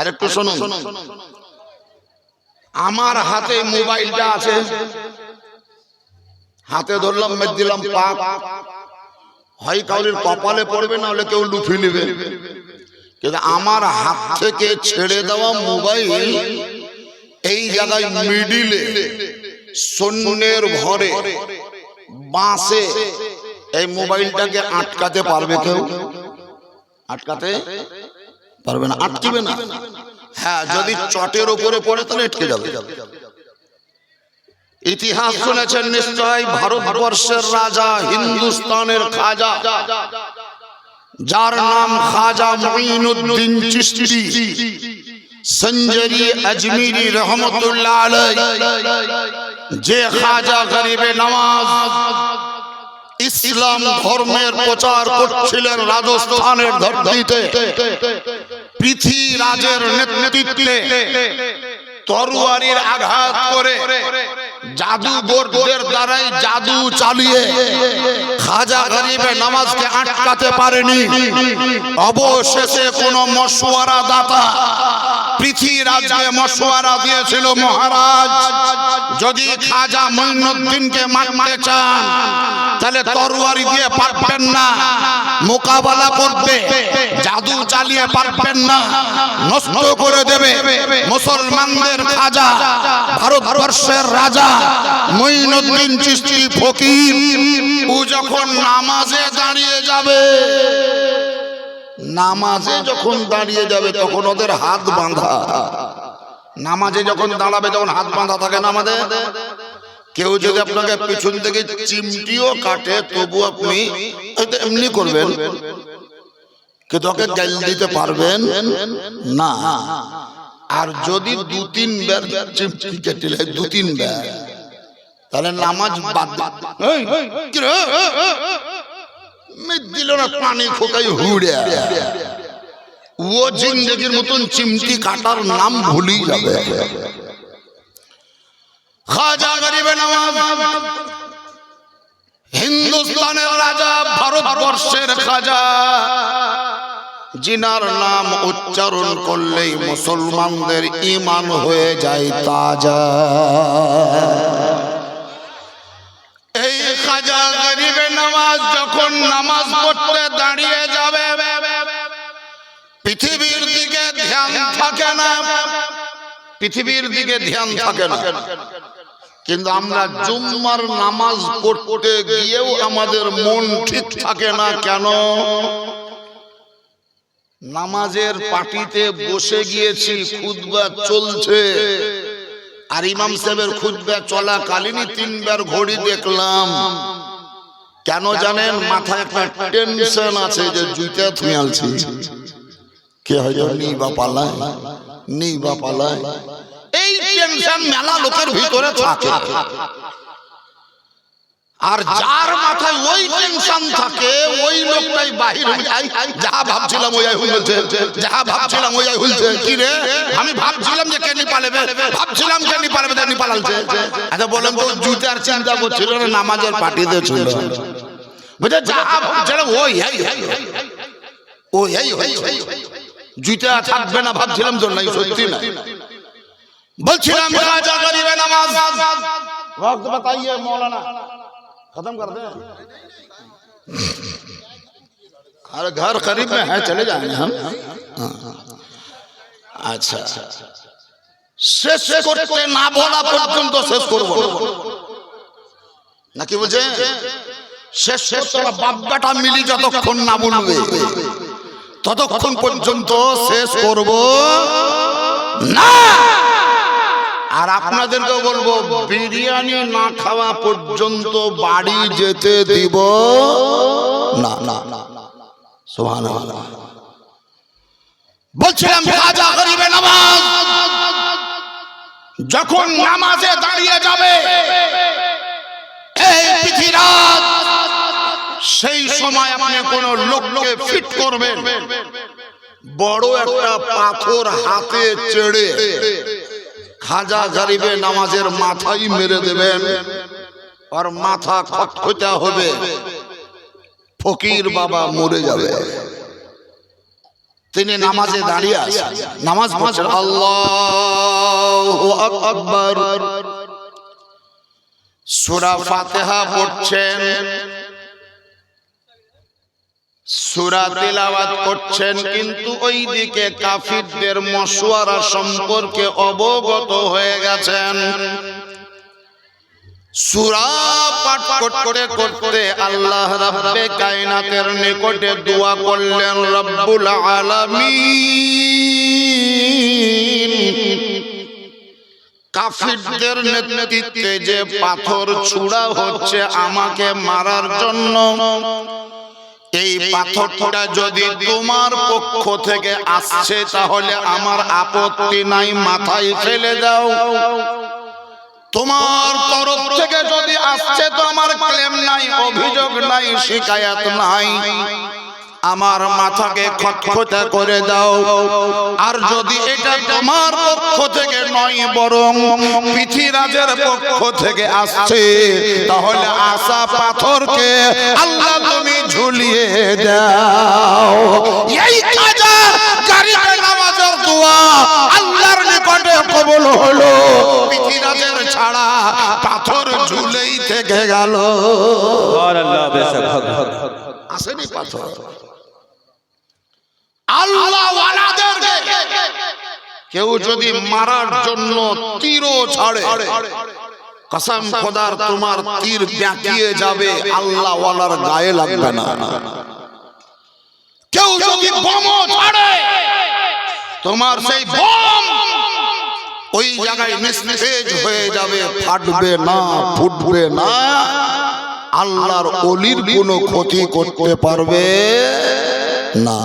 আর একটু শুনুন। আমার হাতে মোবাইলটা আছে। হাতে ধরলাম মেদ দিলাম পাপ হয় কাউরির কপালে পড়বে না হলে কেউ লুফি নেবে। কিন্তু আমার হাত থেকে ছেড়ে দেওয়া মোবাইল এই জায়গায় মিডিলে, সৈন্যের ভরে বাঁশে এই মোবাইলটাকে আটকাতে পারবে কেউ? আটকাতে? পারবে না আটকিবে না। হ্যাঁ যদি চটের উপরে পড়ে তাহলে আটকে যাবে। ইতিহাস শুনেছেন নিশ্চয় ভারতবর্ষের রাজা হিন্দুস্তানের খাজা। যার নাম খাজা মঈনুদ্দিন চিশতি। সঞ্জরি আজমিরি রহমতুল্লাহ আলাই যে খাজা গরিবে নওয়াজ ইসলাম ধর্মের প্রচার করছিলেন রাজস্থানের ধরতিতে। পৃথিরাজের নেতৃত্বে তরুয়ারির আঘাত করে জাদুগরদের দ্বারাই জাদু চালিয়ে খাজা গরিবে নামাজকে আটকাতে পারেনি। অবশেষে কোন মশওয়ারা দাতা পৃথিবীরাজকে মশওয়ারা দিয়েছিল মহারাজ। যদি খাজা মঈনুদ্দিনকে মারতে চান তাহলে তরোয়ারি দিয়ে পারবেন না মোকাবেলা করবে জাদু চালিয়ে পারবেন না নষ্ট করে দেবে মুসলমানদের খাজা ভারতবর্ষের রাজা মঈনুদ্দিন চিশতি ফকির ও যখন নামাজে দাঁড়িয়ে যাবে নামাজে যখন দাঁড়িয়ে যাবে তখন ওদের হাত বাঁধা। নামাজে যখন দাঁড়াবে তখন হাত বাঁধা থাকে না আমাদের কেউ যদি আপনাকে পিছন থেকে চিমটিও কাটে তবু আপনি হয়তো এমনি করবেন কিন্তু ওকে গাল দিতে পারবেন না আর যদি দু তিনবার চিমটি কেটে দু তিনবার তাহলে নামাজ বাদ? দিল না পানি খোকাই হুড়ে ও জিন্দগির মতন চিমটি কাটার নাম ভুলি যাবে। খাজা গরিবে হিন্দুস্তানের রাজা ভারতবর্ষের খাজা, জিনার নাম উচ্চারণ করলেই মুসলমানদের ইমান হয়ে যায় তাজা। এই খাজা গরিবে নামাজ যখন নামাজ পড়তে দাঁড়িয়ে যাবে থাকে না। পৃথিবীর দিকে ধ্যান থাকে না। কিন্তু আমরা জুম্মার নামাজ পড়তে গিয়েও আমাদের মন ঠিক থাকে না কেন? নামাজের পাটিতে বসে গিয়েছি খুদবা চলছে। আর ইমাম সাহেবের খুদবা চলাকালীনই তিনবার ঘড়ি দেখলাম। কেন জানেন, মাথায় একটা টেনশন আছে যে জুইটা থুই আলছি কে হয়তো নেই বা পালায় নেই বা পালায় এই টেনশন মেলা লোকের ভিতরে থাকে আর যার মাথায় ওই টেনশন থাকে ওই লোকটাই বাহির হয়ে যায় যাহা ভাবছিলাম ওই হইছে যাহা ভাবছিলাম ওই কি রে আমি ভাবছিলাম যে কে নিপালেবে ভাবছিলাম কে নিপালেবে তে নিপালালছে আচ্ছা বলেন তো জুতার চিন্তা করছিল না নামাজের পার্টিতে ছিল বুঝে যাহা ভাবছিলাম ওই এই ও এই হই জুতা থাকবে না ভাবছিলাম তো নাই সত্যি না বলছিলাম রাজা গরিবে নামাজ वक्त बताइए मौलाना खत्म कर दें अरे घर करीब में है चले जाएंगे हम আচ্ছা শেষ করতে না বলা পর্যন্ত শেষ করবো না। নাকি বলছে শেষ শেষ বাব্বাটা মিলি যতক্ষণ না বলবে ততক্ষণ পর্যন্ত শেষ করব। না। আর আপনাদেরকে বলব বিরিয়ানি না খাওয়া পর্যন্ত বাড়ি যেতে দিব। না না না সোহান বলছিলাম রাজা গরিবে নামাজ। যখন নামাজে দাঁড়িয়ে যাবে এই পৃথিবীরাজ সেই সময় আপনি কোন লোককে ফিট করবেন। বড় একটা পাথর হাতে চেড়ে খাজা গরিবে নামাজের মাথাই মেরে দেবেন আর মাথা খটখটা হবে। ফকির বাবা মরে যাবে। তিনি নামাজে দাঁড়িয়ে আছেন। নামাজ পড়ছেন। আল্লাহু আকবার। সূরা ফাতিহা পড়ছেন। সূরা তিলাওয়াত করছেন, কিন্তু ওইদিকে কাফিরদের মশওয়ারা সম্পর্কে অবগত হয়ে গেছেন। আল্লাহ নিকটে দোয়া করলেন কাফিরদের নেতৃত্বে যে পাথর ছুড়া হচ্ছে আমাকে মারার জন্য এই পাথরটা যদি তোমার পক্ষ থেকে আসছে তাহলে আমার আপত্তি নাই, মাথায় ফেলে দাও। তোমার তরফ থেকে যদি আসছে তো আমার ক্লেম নাই, অভিযোগ নাই, শিকায়াত নাই। আমার মাথাকে খটখটে করে দাও। আর যদি এটা তোমার পক্ষ থেকে নয় বরং পৃথিরাজের পক্ষ থেকে আসছে তাহলে আশা পাথরকে আল্লাহ তুমি ঝুলিয়ে দাও। এই কাজা গাড়িতে নামাজের দোয়া আল্লাহর নিকটে কবল হলো। পৃথিরাজের ছাড়া পাথর ঝুলেই থেকে গেল। আসেনি পাথর? কেউ যদি মারার জন্য তীরও ছাড়ে, কসম খোদার, তোমার তীর ব্যাকিয়ে যাবে, আল্লাহ ওয়ালার গায়ে লাগবে না। কেউ যদি বোম ছাড়ে, তোমার সেই বোম ওই জায়গায় নিস্তেজ হয়ে যাবে, ফাটবে না, ফুটবে না। আল্লাহর অলির কোনো ক্ষতি করতে পারবে না।